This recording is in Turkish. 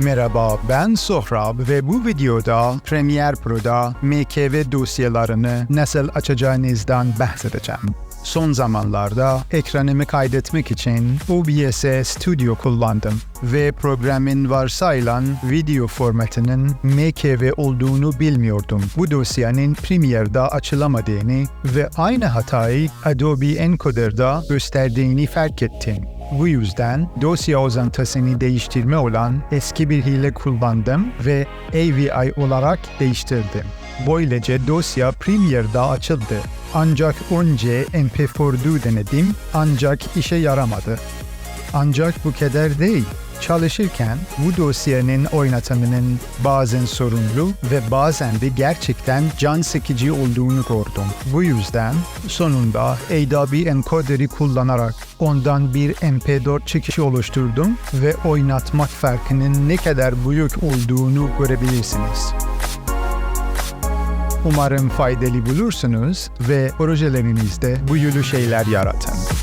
Merhaba ben Sohrab ve bu videoda Premiere Pro'da MKV dosyalarını nasıl açacağınızdan bahsedeceğim. Son zamanlarda ekranımı kaydetmek için OBS Studio kullandım ve programın varsayılan video formatının MKV olduğunu bilmiyordum. Bu dosyanın Premiere'da açılamadığını ve aynı hatayı Adobe Encoder'da gösterdiğini fark ettim. Bu yüzden dosya uzantısını değiştirme olan eski bir hile kullandım ve AVI olarak değiştirdim. Böylece dosya Premiere'da açıldı. Ancak önce MP4'du denedim ancak işe yaramadı. Ancak bu kadar değil. Çalışırken bu dosyanın oynatımının bazen sorunlu ve bazen de gerçekten can sıkıcı olduğunu gördüm. Bu yüzden sonunda Adobe Encoder'i kullanarak ondan bir MP4 çıkışı oluşturdum ve oynatmak farkının ne kadar büyük olduğunu görebilirsiniz. Umarım faydalı bulursunuz ve projelerinizde bu şeyler yaratın.